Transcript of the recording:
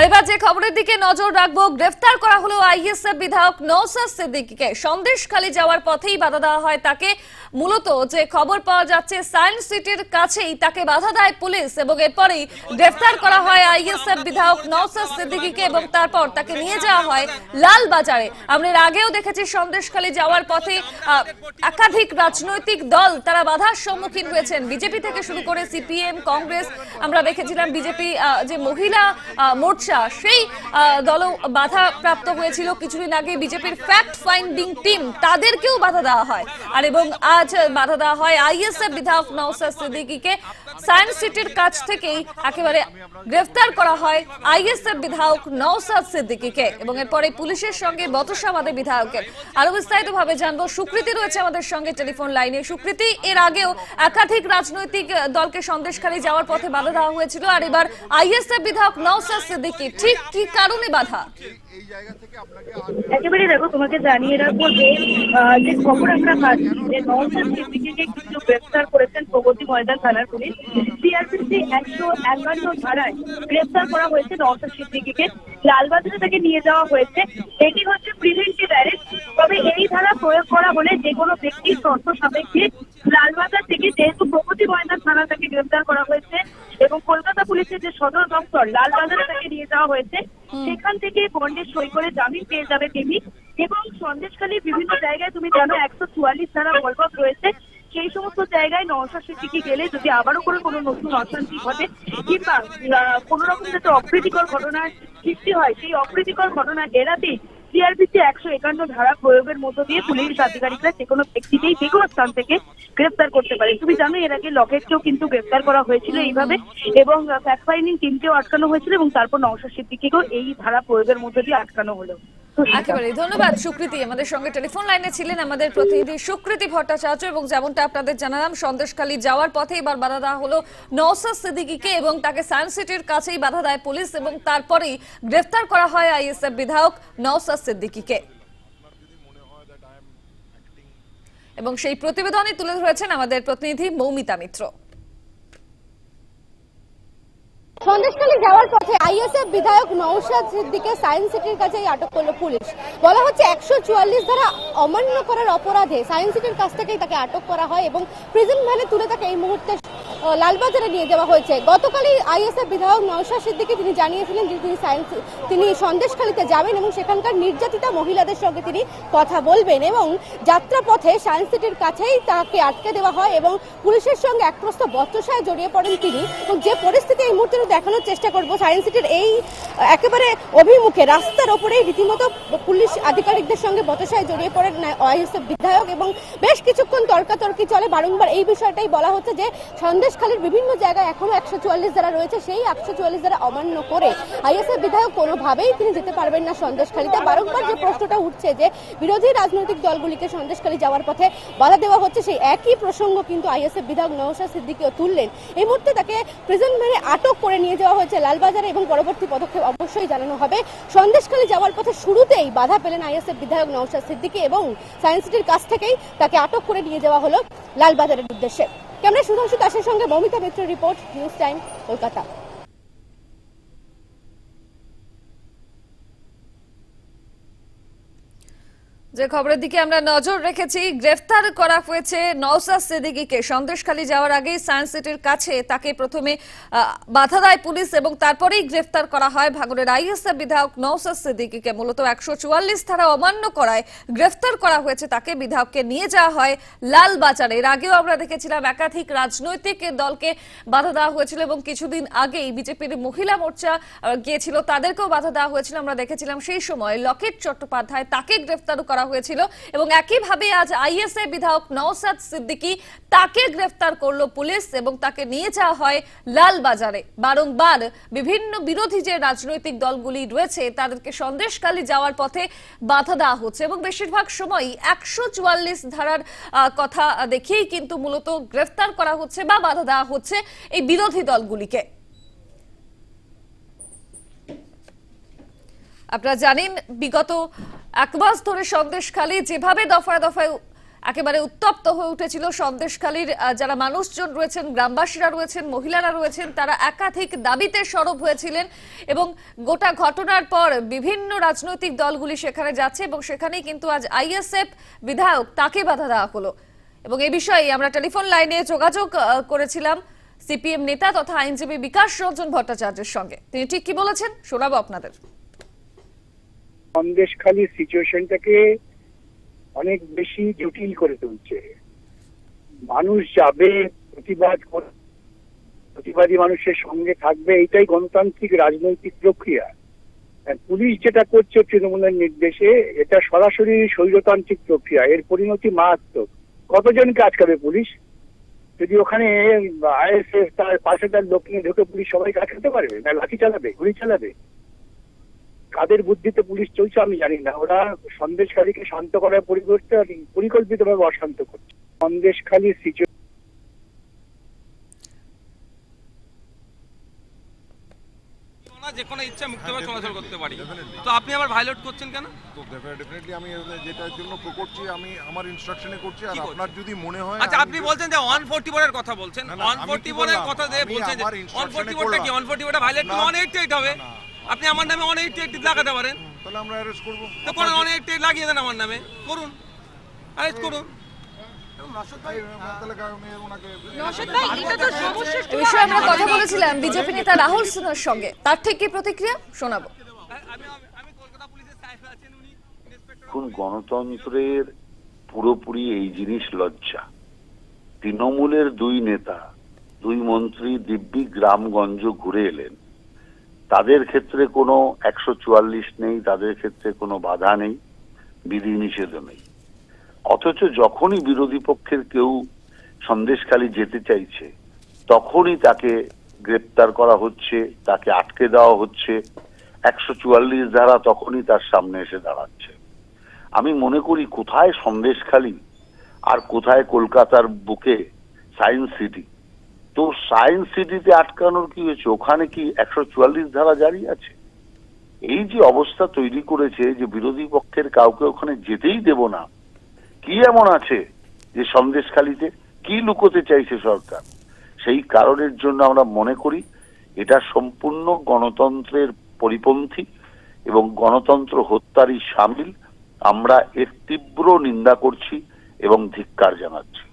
আর এবার যে খবরের দিকে নজর রাখব, গ্রেফতার করা হলো আইএসএফ বিধায়ক নৌসাদ যাওয়ার পথেই বাধা দেওয়া হয় তাকে। মূলত যে খবর পাওয়া যাচ্ছে, সায়েন্স সিটির কাছেই তাকে বাধা দেয় পুলিশ এবং এরপরেই গ্রেফতার করা হয় আইএসএফ বিধায়ক নৌসাদ এবং তারপর তাকে নিয়ে যাওয়া হয় লাল বাজারে আমরা আগেও দেখেছি সন্দেশখালী যাওয়ার পথে একাধিক রাজনৈতিক দল তারা বাধার সম্মুখীন হয়েছেন। বিজেপি থেকে শুরু করে সিপিএম, কংগ্রেস আমরা দেখেছিলাম বিজেপি যে মহিলা মোর্চা, সেই দলও বাধা প্রাপ্ত হয়েছিল। কিছুদিন আগে বিজেপির ফ্যাক্ট ফাইন্ডিং টিম তাদেরকেও বাধা দেওয়া হয়। আর এবং আজ বাধা দেওয়া হয় আইএসএফ বিধায়ক নওসাদ সিদ্দিকীকে। সায়েন্স সিটির কাছ থেকেই একেবারে গ্রেফতার করা হয় আইএসএফ বিধায়ক নওসাদ সিদ্দিকীকে এবং এরপরে পুলিশের সঙ্গে বতসা বাদে বিধায়কের। আরও বিস্তারিত ভাবে জানব, সুকৃতি রয়েছে আমাদের সঙ্গে টেলিফোন লাইনে। সুকৃতি, এর আগেও একাধিক রাজনৈতিক দলকে সন্দেশখালী যাওয়ার পথে বাধা দেওয়া হয়েছিল। আর এবার আইএসএফ বিধায়ক নওসাদ সিদ্দিকী, ঠিক কি কারণে বাধা? একেবারে দেখো, তোমাকে জানিয়ে রাখব যে যে খবর আমরা পাচ্ছি, যে নওশাদ সিদ্দিকীকে কিন্তু গ্রেফতার করেছেন প্রগতি ময়দান থানার পুলিশ। সিআরপিসি একশো একান্ন ধারায় গ্রেফতার করা হয়েছে নওশাদ সিদ্দিকীকে। লালবাজারে তাকে নিয়ে যাওয়া হয়েছে। এটি হচ্ছে প্রিভেন্টিভ অ্যারেস্ট। তবে এই ধারা প্রয়োগ করা হলে যে কোনো ব্যক্তির শর্ত সাপেক্ষে লালবাজার থেকে যেহেতু প্রগতি ময়দান থানা তাকে গ্রেফতার করা হয়েছে পুলিশের যে সদর দপ্তর লালবাজারে তাকে নিয়ে যাওয়া হয়েছে। সেখান থেকে বন্ডে সই করে জামিন পেয়ে যাবে তিনি। এবং সন্দেশখালী বিভিন্ন জায়গায় তুমি জানো একশো চুয়াল্লিশ ধারা বলবৎ রয়েছে। সেই সমস্ত জায়গায় নওশা সিদ্দিকি গেলে যদি আবারও করে কোনো নতুন অশান্তি ঘটে কিংবা কোনো রকম যাতে অপ্রীতিকর ঘটনার সৃষ্টি হয় সেই অপ্রীতিকর ঘটনা এড়াতেই সিআরপিসি একশো একান্ন ধারা প্রয়োগের মধ্য দিয়ে পুলিশ আধিকারিকরা যে কোনো ব্যক্তিকেই যে কোনো স্থান থেকে গ্রেফতার করতে পারে। তুমি জানো এর আগে লকেটকেও কিন্তু গ্রেফতার করা হয়েছিল এইভাবে এবং ফ্যাক্ট ফাইন্ডিং টিমকেও আটকানো হয়েছিল এবং তারপর নওশা সিদ্দিকিকেও এই ধারা প্রয়োগের মধ্য দিয়ে আটকানো হলো। একেবারে। ধন্যবাদ সুকৃতি। আমাদের সঙ্গে টেলিফোন লাইনে ছিলেন আমাদের প্রতিনিধি সুকৃতি ভট্টাচার্য এবং যেমনটা আপনাদের জানালাম সন্দেশখালী যাওয়ার পথে এবার বাধা দেওয়া হলো নওসাদ সিদ্দিকীকে এবং তাকে সায়েন্স সিটির কাছেই বাধা দেয় পুলিশ এবং তারপরেই গ্রেফতার করা হয় আইএসএফ বিধায়ক নওসাদ সিদ্দিকীকে এবং সেই প্রতিবেদনে তুলে ধরেছেন আমাদের প্রতিনিধি মৌমিতা মিত্র। সন্দেশখালী যাওয়ার পথে আইএসএফ বিধায়ক নৌশাদ সিদ্দিকে সায়েন্স সিটির কাছেই আটক করল পুলিশ। বলা হচ্ছে একশো চুয়াল্লিশ ধারা অমান্য করার অপরাধে সায়েন্স সিটির কাছ থেকেই তাকে আটক করা হয় এবং প্রিজন ভ্যানে তুলে তাকে এই মুহূর্তে লালবাজারে নিয়ে যাওয়া হয়েছে। গতকালই আইএসএফ বিধায়ক নৌশাদ সিদ্দিকি তিনি জানিয়েছিলেন যে তিনি সায়েন্স তিনি সন্দেশখালীতে যাবেন এবং সেখানকার নির্যাতিতা মহিলাদের সঙ্গে তিনি কথা বলবেন এবং যাত্রাপথে সায়েন্স সিটির কাছেই তাকে আটকে দেওয়া হয় এবং পুলিশের সঙ্গে একপ্রস্ত বচসায় জড়িয়ে পড়েন তিনি এবং যে পরিস্থিতি এই মুহূর্তে দেখানোর চেষ্টা করব। সায়েন্স সিটির এই, একেবারে অভিমুখে রাস্তার ওপরেই রীতিমতো পুলিশ আধিকারিকদের সঙ্গে বচসায় জড়িয়ে পড়েন আইএসএফ বিধায়ক এবং বেশ কিছুক্ষণ তর্কাতর্কি চলে। বারংবার এই বিষয়টাই বলা হচ্ছে যে সন্দেশখালীর বিভিন্ন জায়গায় এখনও একশো চুয়াল্লিশ যারা রয়েছে, সেই একশো চুয়াল্লিশ যারা অমান্য করে আইএসএফ বিধায়ক কোনোভাবেই তিনি যেতে পারবেন না সন্দেশখালীতে। বারংবার যে প্রশ্নটা উঠছে যে বিরোধী রাজনৈতিক দলগুলিকে সন্দেশখালী যাওয়ার পথে বাধা দেওয়া হচ্ছে, সেই একই প্রসঙ্গ কিন্তু আইএসএফ বিধায়ক নওশাদ সিদ্দিকিও তুললেন। এই মুহূর্তে তাকে প্রিজন ভ্যানে আটক করে নিয়ে যাওয়া হয়েছে লালবাজারে এবং পরবর্তী পদক্ষেপ অবশ্যই জানানো হবে। সন্দেশখালী যাওয়ার পথে শুরুতেই বাধা পেলেন আইএসএফ বিধায়ক নওশাদ সিদ্দিকি এবং সায়েন্স সিটির কাছ থেকেই তাকে আটক করে নিয়ে যাওয়া হলো লালবাজারের উদ্দেশ্যে। ক্যামেরা সুধাংশু দাসের সঙ্গে Mamita Mitra report news time Kolkata. যে খবরের দিকে আমরা নজর রেখেছি, গ্রেফতার করা হয়েছে নওসাদ সিদ্দিকীকে। সন্দেশখালী যাওয়ার আগেই সায়েন্স সিটির কাছে তাকে প্রথমে বাধা দেয় পুলিশ এবং তারপরেই গ্রেফতার করা হয় ভাগরের আইএসএফ বিধায়ক নওসাদ সিদ্দিকীকে। মূলত একশো চুয়াল্লিশ ধারা অমান্য করায় গ্রেফতার করা হয়েছে তাকে। বিধায়ককে নিয়ে যাওয়া হয় লাল বাজারে এর আগেও আমরা দেখেছিলাম একাধিক রাজনৈতিক দলকে বাধা দেওয়া হয়েছিল এবং কিছুদিন আগেই বিজেপির মহিলা মোর্চা গিয়েছিল, তাদেরকেও বাধা দেওয়া হয়েছিল। আমরা দেখেছিলাম সেই সময় লকেট চট্টোপাধ্যায় তাকে গ্রেফতার করা হয়েছিল এবং একইভাবে আজ আইএসএ বিধায়ক নওসাদ সিদ্দিকী তাকে গ্রেফতার করল পুলিশ এবং তাকে নিয়ে যাওয়া হয় লাল বাজারে বারংবার বিভিন্ন বিরোধী যে রাজনৈতিক দলগুলি রয়েছে, তাদেরকে সন্দেশখালী যাওয়ার পথে বাধা দেওয়া হচ্ছে এবং বেশিরভাগ সময়ই একশো চুয়াল্লিশ ধারার কথা দেখিয়েই কিন্তু মূলত গ্রেফতার করা হচ্ছে বা বাধা দেওয়া হচ্ছে এই বিরোধী দলগুলিকে। আপনারা জানেন, বিগত এক মাস ধরে সন্দেশখালী যেভাবে দফায় দফায় একেবারে উত্তপ্ত হয়ে উঠেছিল সন্দেশখালীর যারা মানুষজন রয়েছেন, গ্রামবাসীরা রয়েছেন, মহিলারা রয়েছেন, তারা একাধিক দাবিতে সরব হয়েছিলেন এবং গোটা ঘটনার পর বিভিন্ন রাজনৈতিক দলগুলি সেখানে যাচ্ছে এবং সেখানেই কিন্তু আজ আইএসএফ বিধায়ক তাকে বাধা দেওয়া হলো। এবং এ বিষয়ে আমরা টেলিফোন লাইনে যোগাযোগ করেছিলাম সিপিএম নেতা তথা আইনজীবী বিকাশ রঞ্জন ভট্টাচার্যের সঙ্গে। তিনি ঠিক কি বলেছেন? শোনাবো আপনাদের। সন্দেশখালী সিচুয়েশনটাকে অনেক বেশি জটিল করে তুলছে। মানুষ যাবে, প্রতিবাদ প্রতিবাদী মানুষের সঙ্গে থাকবে, এটাই গণতান্ত্রিক রাজনৈতিক প্রক্রিয়া। পুলিশ যেটা করছে তৃণমূলের নির্দেশে, এটা সরাসরি স্বৈরতান্ত্রিক প্রক্রিয়া, এর পরিণতি মারাত্মক। কতজনকে আটকাবে পুলিশ? যদি ওখানে আইএসএস তার পাশে তার লোক নিয়ে ঢুকে পুলিশ সবাইকে আটকাতে পারবে? না, লাঠি চালাবে, গুলি চালাবে? কাদের বুদ্ধিতে পুলিশ চলছে আমি জানি না। ওরা সন্দেশখালীকে শান্ত করার পরিবর্তে পরিকল্পিতভাবে অশান্ত করছে। সন্দেশখালী সিচুয়েশন না ইচ্ছা মুক্তভাবে হ্যাঁ, চলাচল করতে পারি। তো আপনি আবার ভাইলেট করছেন কেন? তো ডেফিনেটলি আমি যেটার জন্য করছি আমি আমার ইনস্ট্রাকশনে করছি আর আপনার যদি মনে হয় আচ্ছা আপনি বলছেন যে ওয়ান ফোর্টি বোর্ডের কথা বলছেন। না, না, ওয়ান ফোর্টি কি বোর্ডের কথা দিয়ে বলছেন যে আমার ওয়ান instruction-এ ফোর্টি বোর্ডটা কি? করলাম। ওয়ান ফোর্টি বোর্ডে ভাইলেট না। ওয়ান এইটটি এইট হবে। আপনি আমার নামে এইটটি এইট লাগাতে পারেন। তাহলে আমরা অ্যারেস্ট করব। তো ওয়ান এইটটি এইট লাগিয়ে দেন আমার নামে। করুন। অ্যারেস্ট করুন। তাহলে আমি ওনাকে এ বিষয়ে আমরা কথা বলেছিলাম বিজেপি নেতা রাহুল সিনহার সঙ্গে। তার ঠিক প্রতিক্রিয়া? শোনাবো। আমি আমি কলকাতা পুলিশের সাহেব আছেন উনি ইন্সপেক্টর এখন গণতন্ত্রের পুরোপুরি এই জিনিস লজ্জা। তৃণমূলের দুই নেতা দুই মন্ত্রী দিব্যি গ্রামগঞ্জ ঘুরে এলেন। তাদের ক্ষেত্রে কোনো একশো চুয়াল্লিশ নেই, তাদের ক্ষেত্রে কোনো বাধা নেই বিধিনিষেধও নেই। অথচ যখনই বিরোধী পক্ষের কেউ সন্দেশখালি যেতে চাইছে, তখনই তাকে গ্রেপ্তার করা হচ্ছে, তাকে আটকে দেওয়া হচ্ছে, একশো চুয়াল্লিশ ধারা তখনই তার সামনে এসে দাঁড়াচ্ছে। আমি মনে করি কোথায় সন্দেশখালি আর কোথায় কলকাতার বুকে সায়েন্স সিটি তো সায়েন্স সিটিতে আটকানোর কি হয়েছে? ওখানে কি একশো চুয়াল্লিশ ধারা জারি আছে? এই যে অবস্থা তৈরি করেছে যে বিরোধী পক্ষের কাউকে ওখানে যেতেই দেব না, কি এমন আছে যে সন্দেশখালিতে কি লুকোতে চাইছে সরকার? সেই কারণের জন্য আমরা মনে করি এটা সম্পূর্ণ গণতন্ত্রের পরিপন্থী এবং গণতন্ত্র হত্যারই সামিল। আমরা এর তীব্র নিন্দা করছি এবং ধিক্কার জানাচ্ছি।